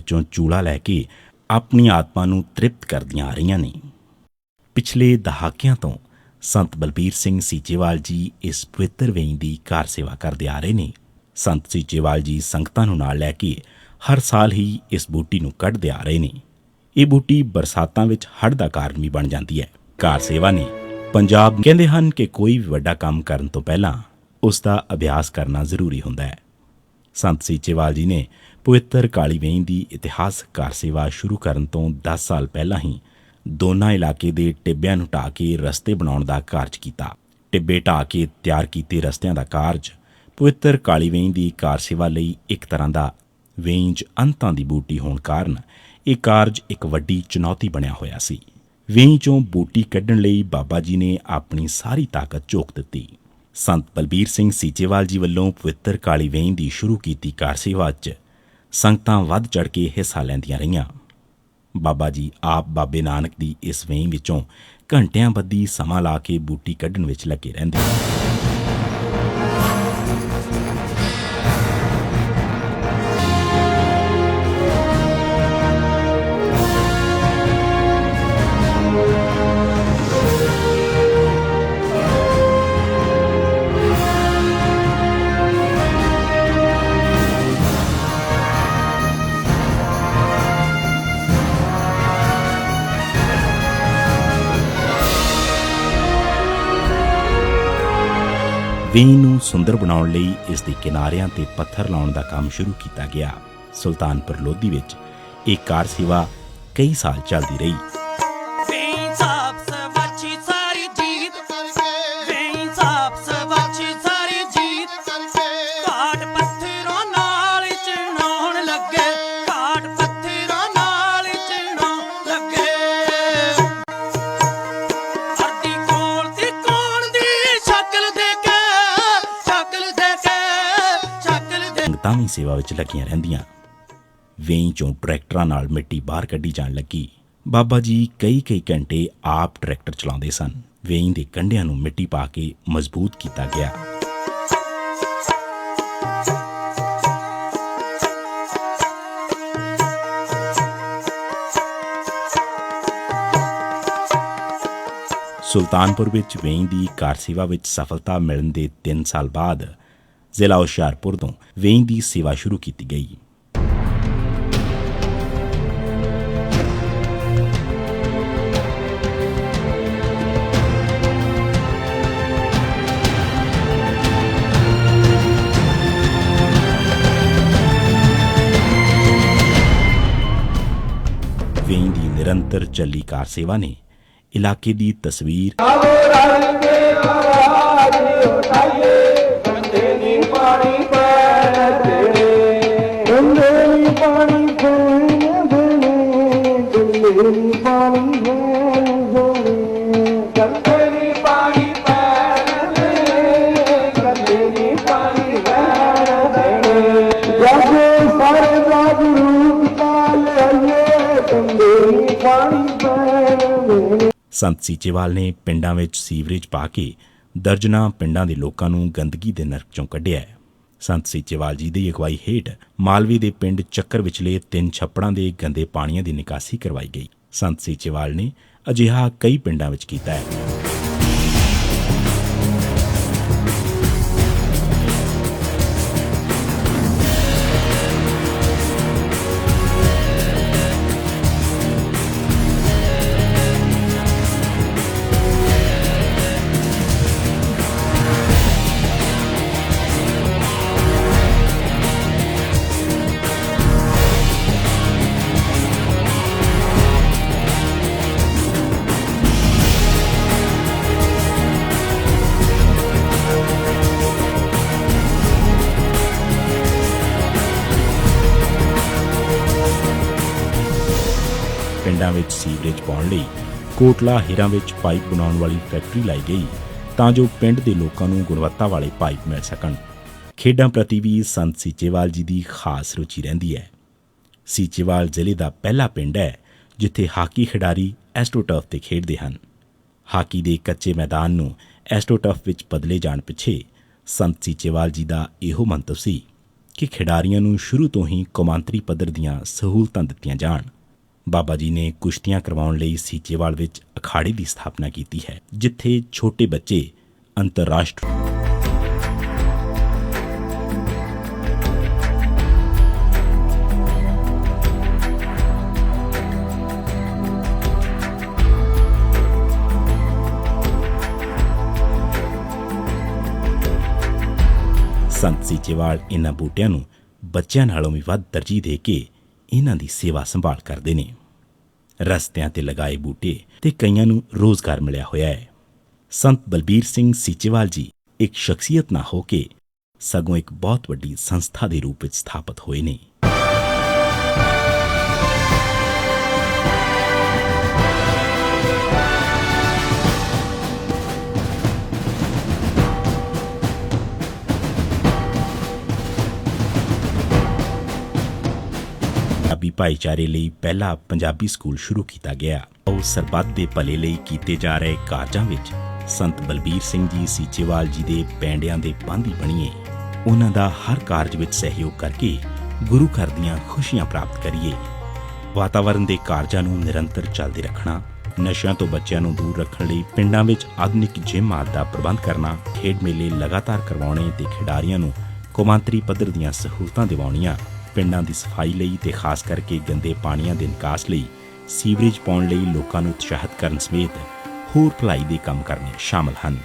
ਵਿੱਚੋਂ ਚੂਲਾ ਲੈ ਕੇ ਆਪਣੀ ਆਤਮਾ ਨੂੰ ਤ੍ਰਿਪਤ ਕਰਦੀਆਂ ਆ ਰਹੀਆਂ ਨੇ। ਪਿਛਲੇ ਦਹਾਕਿਆਂ ਤੋਂ ਸੰਤ ਬਲਬੀਰ ਸਿੰਘ ਸੀਚੇਵਾਲ ਜੀ ਇਸ ਪਵਿੱਤਰ ਵੇਈਂ ਦੀ ਕਾਰ ਸੇਵਾ ਕਰਦੇ ਆ ਰਹੇ ਨੇ। ਸੰਤ ਸੀਚੇਵਾਲ ਜੀ ਸੰਗਤਾਂ ਨੂੰ ਨਾਲ ਲੈ ਕੇ ਹਰ ਸਾਲ ਹੀ ਇਸ ਬੂਟੀ ਨੂੰ ਕੱਢਦੇ ਆ ਰਹੇ ਨੇ। ਇਹ ਬੂਟੀ ਬਰਸਾਤਾਂ ਵਿੱਚ ਹੜ੍ਹ ਦਾ ਕਾਰਨ ਵੀ ਬਣ ਜਾਂਦੀ ਹੈ। ਕਾਰ ਸੇਵਾ ਨੇ ਪੰਜਾਬ ਕਹਿੰਦੇ ਹਨ ਕਿ ਕੋਈ ਵੀ ਵੱਡਾ ਕੰਮ ਕਰਨ ਤੋਂ ਪਹਿਲਾਂ ਉਸ ਦਾ ਅਭਿਆਸ ਕਰਨਾ ਜ਼ਰੂਰੀ ਹੁੰਦਾ ਹੈ। ਸੰਤ ਸੀਚੇਵਾਲ ਜੀ ਨੇ ਪਵਿੱਤਰ ਕਾਲੀ ਵੇਈਂ ਦੀ ਇਤਿਹਾਸਕ ਕਾਰ ਸੇਵਾ ਸ਼ੁਰੂ ਕਰਨ ਤੋਂ 10 ਸਾਲ ਪਹਿਲਾਂ ਹੀ ਦੋਨਾਂ ਇਲਾਕੇ ਦੇ ਟਿੱਬਿਆਂ ਨੂੰ ਢਾਹ ਕੇ ਰਸਤੇ ਬਣਾਉਣ ਦਾ ਕਾਰਜ ਕੀਤਾ। ਟਿੱਬੇ ਢਾਹ ਕੇ ਤਿਆਰ ਕੀਤੇ ਰਸਤਿਆਂ ਦਾ ਕਾਰਜ ਪਵਿੱਤਰ ਕਾਲੀ ਵੇਈਂ ਦੀ ਕਾਰ ਸੇਵਾ ਲਈ ਇੱਕ ਤਰ੍ਹਾਂ ਦਾ ਵੇਂਜ ਅੰਤਾਂ ਦੀ ਬੂਟੀ ਹੋਣ ਕਾਰਨ ਇਹ ਕਾਰਜ ਇੱਕ ਵੱਡੀ ਚੁਣੌਤੀ ਬਣਿਆ ਹੋਇਆ ਸੀ। ਵੇਈਂ ਚੋਂ ਬੂਟੀ ਕੱਢਣ ਲਈ ਬਾਬਾ ਜੀ ਨੇ ਆਪਣੀ ਸਾਰੀ ਤਾਕਤ ਝੋਕ ਦਿੱਤੀ। ਸੰਤ ਬਲਬੀਰ ਸਿੰਘ ਸੀਚੇਵਾਲ ਜੀ ਵੱਲੋਂ ਪਵਿੱਤਰ ਕਾਲੀ ਵੇਈਂ ਦੀ ਸ਼ੁਰੂ ਕੀਤੀ ਕਾਰ ਸੇਵਾ 'ਚ ਸੰਗਤਾਂ ਵੱਧ ਚੜ ਕੇ ਹਿੱਸਾ ਲੈਂਦੀਆਂ ਰਹੀਆਂ। ਬਾਬਾ ਜੀ ਆਪ ਬਾਬੇ ਨਾਨਕ ਦੀ ਇਸ ਵੇਈਂ ਵਿੱਚੋਂ ਘੰਟਿਆਂ ਬੱਧੀ ਸਮਾਂ ਲਾ ਕੇ ਬੂਟੀ ਕੱਢਣ ਵਿੱਚ ਲੱਗੇ ਰਹਿੰਦੇ। ਵੇਈਂ ਨੂੰ ਸੁੰਦਰ ਬਣਾਉਣ ਲਈ ਇਸ ਦੇ ਕਿਨਾਰਿਆਂ ਤੇ ਪੱਥਰ ਲਾਉਣ ਦਾ ਕੰਮ ਸ਼ੁਰੂ ਕੀਤਾ ਗਿਆ। ਸੁਲਤਾਨਪੁਰ ਲੋਧੀ ਵਿੱਚ ਇਹ ਕਾਰ ਸੇਵਾ ਕਈ ਸਾਲ ਚੱਲਦੀ ਰਹੀ। ਸੰਗਤਾਂ ਵੀ ਸੇਵਾ ਵਿੱਚ ਲੱਗੀਆਂ ਰਹਿੰਦੀਆਂ। ਵੇਈ ਚੋਂ ਟਰੈਕਟਰਾਂ ਨਾਲ ਮਿੱਟੀ ਬਾਹਰ ਕੱਢੀ ਜਾਣ ਲੱਗੀ। ਬਾਬਾ ਜੀ ਕਈ ਕਈ ਘੰਟੇ ਆਪ ਟਰੈਕਟਰ ਚਲਾਉਂਦੇ ਸਨ। ਵੇਈ ਦੇ ਕੰਢਿਆਂ ਨੂੰ ਮਿੱਟੀ ਪਾ ਕੇ ਮਜ਼ਬੂਤ ਕੀਤਾ ਗਿਆ। ਸੁਲਤਾਨਪੁਰ ਵਿੱਚ ਵੇਈ ਦੀ ਕਾਰ ਸੇਵਾ ਵਿੱਚ ਸਫਲਤਾ ਮਿਲਣ ਦੇ 3 ਸਾਲ ਬਾਅਦ ਜ਼ਿਲ੍ਹਾ ਹੁਸ਼ਿਆਰਪੁਰ ਤੋਂ ਵੇਈਂ ਦੀ ਸੇਵਾ ਸ਼ੁਰੂ ਕੀਤੀ ਗਈ ਵੇਈਂ ਦੀ ਨਿਰੰਤਰ ਚੱਲੀ ਕਾਰ ਸੇਵਾ ਨੇ ਇਲਾਕੇ ਦੀ ਤਸਵੀਰ ਸੰਤ ਸੀਚੇਵਾਲ ਨੇ ਪਿੰਡਾਂ ਵਿੱਚ ਸੀਵਰੇਜ ਪਾ ਕੇ ਦਰਜਨਾ ਪਿੰਡਾਂ ਦੇ ਲੋਕਾਂ ਨੂੰ ਗੰਦਗੀ ਦੇ ਨਰਕ ਚੋਂ ਕੱਢਿਆ ਹੈ। ਸੰਤ ਸੀਚੇਵਾਲ ਜੀ ਦੀ ਅਗਵਾਈ ਹੇਠ ਮਾਲਵੇ ਦੇ ਪਿੰਡ ਚੱਕਰ ਵਿਚਲੇ ਤਿੰਨ ਛੱਪੜਾਂ ਦੇ ਗੰਦੇ ਪਾਣੀਆਂ ਦੀ ਨਿਕਾਸੀ ਕਰਵਾਈ ਗਈ। ਸੰਤ ਸੀਚੇਵਾਲ ਨੇ ਅਜਿਹਾ ਕਈ ਪਿੰਡਾਂ ਵਿੱਚ ਕੀਤਾ ਹੈ। ਪਿੰਡਾਂ ਵਿੱਚ ਸੀਵਰੇਜ ਪਾਉਣ ਲਈ ਕੋਟਲਾ ਹੀਰਾਂ ਵਿੱਚ ਪਾਈਪ ਬਣਾਉਣ ਵਾਲੀ ਫੈਕਟਰੀ ਲਾਈ ਗਈ ਤਾਂ ਜੋ ਪਿੰਡ ਦੇ ਲੋਕਾਂ ਨੂੰ ਗੁਣਵੱਤਾ ਵਾਲੇ ਪਾਈਪ ਮਿਲ ਸਕਣ। ਖੇਡਾਂ ਪ੍ਰਤੀ ਵੀ ਸੰਤ ਸੀਚੇਵਾਲ ਜੀ ਦੀ ਖਾਸ ਰੁਚੀ ਰਹਿੰਦੀ ਹੈ। ਸੀਚੇਵਾਲ ਜ਼ਿਲ੍ਹੇ ਦਾ ਪਹਿਲਾ ਪਿੰਡ ਹੈ, ਜਿੱਥੇ ਹਾਕੀ ਖਿਡਾਰੀ ਐਸਟ੍ਰੋਟਰਫ ਤੇ ਖੇਡਦੇ ਹਨ। ਹਾਕੀ ਦੇ ਕੱਚੇ ਮੈਦਾਨ ਨੂੰ ਐਸਟ੍ਰੋਟਰਫ ਵਿੱਚ ਬਦਲੇ ਜਾਣ ਪਿੱਛੇ ਸੰਤ ਸੀਚੇਵਾਲ ਜੀ ਦਾ ਇਹੋ ਮੰਤਵ ਸੀ ਕਿ ਖਿਡਾਰੀਆਂ ਨੂੰ ਸ਼ੁਰੂ ਤੋਂ ਹੀ ਕੌਮਾਂਤਰੀ ਪੱਧਰ ਦੀਆਂ ਸਹੂਲਤਾਂ ਦਿੱਤੀਆਂ ਜਾਣ। ਬਾਬਾ ਜੀ ਨੇ ਕੁਸ਼ਤੀਆਂ ਕਰਵਾਉਣ ਲਈ ਸੀਚੇਵਾਲ ਵਿੱਚ ਅਖਾੜੇ ਦੀ ਸਥਾਪਨਾ ਕੀਤੀ ਹੈ, ਜਿੱਥੇ ਛੋਟੇ ਬੱਚੇ ਅੰਤਰਰਾਸ਼ਟਰੀ ਸੰਤ ਸੀਚੇਵਾਲ ਇਹਨਾਂ ਬੂਟਿਆਂ ਨੂੰ ਬੱਚਿਆਂ ਨਾਲੋਂ ਵੀ ਵੱਧ ਤਰਜੀਹ ਦੇ ਕੇ ਇਹਨਾਂ ਦੀ ਸੇਵਾ ਸੰਭਾਲ ਕਰਦੇ ਨੇ। ਰਸਤਿਆਂ ਤੇ ਲਗਾਏ ਬੂਟੇ ਤੇ ਕਈਆਂ ਨੂੰ ਰੋਜ਼ਗਾਰ ਮਿਲਿਆ ਹੋਇਆ ਹੈ। ਸੰਤ ਬਲਬੀਰ ਸਿੰਘ ਸੀਚੇਵਾਲ ਜੀ ਇੱਕ ਸ਼ਖਸੀਅਤ ਨਾ ਹੋ ਕੇ ਸਗੋਂ ਇੱਕ ਬਹੁਤ ਵੱਡੀ ਸੰਸਥਾ ਦੇ ਰੂਪ ਵਿੱਚ ਸਥਾਪਿਤ ਹੋਏ ਨੇ। ਭਾਈਚਾਰੇ ਲਈ ਪਹਿਲਾ ਪੰਜਾਬੀ ਸਕੂਲ ਸ਼ੁਰੂ ਕੀਤਾ ਗਿਆ। ਉਹ ਸਰਬੱਤ ਦੇ ਭਲੇ ਲਈ ਕੀਤੇ ਜਾ ਰਹੇ ਕਾਰਜਾਂ ਵਿੱਚ ਸੰਤ ਬਲਬੀਰ ਸਿੰਘ ਜੀ, ਸੀਚੇਵਾਲ ਜੀ ਦੇ ਪੈਂਡਿਆਂ ਦੇ ਬਾਂਧੀ ਬਣੀਏ। ਉਹਨਾਂ ਦਾ ਹਰ ਕਾਰਜ ਵਿੱਚ ਸਹਿਯੋਗ ਕਰਕੇ ਗੁਰੂ ਘਰ ਦੀਆਂ ਖੁਸ਼ੀਆਂ ਪ੍ਰਾਪਤ ਕਰੀਏ। ਵਾਤਾਵਰਣ ਦੇ ਕਾਰਜਾਂ ਨੂੰ ਨਿਰੰਤਰ ਚੱਲਦੇ ਰੱਖਣਾ, ਨਸ਼ਿਆਂ ਤੋਂ ਬੱਚਿਆਂ ਨੂੰ ਦੂਰ ਰੱਖਣ ਲਈ ਪਿੰਡਾਂ ਵਿੱਚ ਆਧੁਨਿਕ ਜਿਮ ਆਦਿ ਦਾ ਪ੍ਰਬੰਧ ਕਰਨਾ, ਖੇਡ ਮੇਲੇ ਲਗਾਤਾਰ ਕਰਵਾਉਣੇ ਤੇ ਖਿਡਾਰੀਆਂ ਨੂੰ ਕੌਮਾਂਤਰੀ ਪੱਧਰ ਦੀਆਂ ਸਹੂਲਤਾਂ ਦਿਵਾਉਣੀਆਂ ਪਿੰਡਾਂ ਦੀ ਸਫ਼ਾਈ ਲਈ ਤੇ ਖਾਸ ਕਰਕੇ ਗੰਦੇ ਪਾਣੀਆਂ ਦੇ ਨਿਕਾਸ ਲਈ ਸੀਵਰੇਜ ਪਾਉਣ ਲਈ ਲੋਕਾਂ ਨੂੰ ਉਤਸ਼ਾਹਿਤ ਕਰਨ ਸਮੇਤ ਹੋਰ ਭਲਾਈ ਦੇ ਕੰਮ ਕਰਨੇ ਸ਼ਾਮਲ ਹਨ।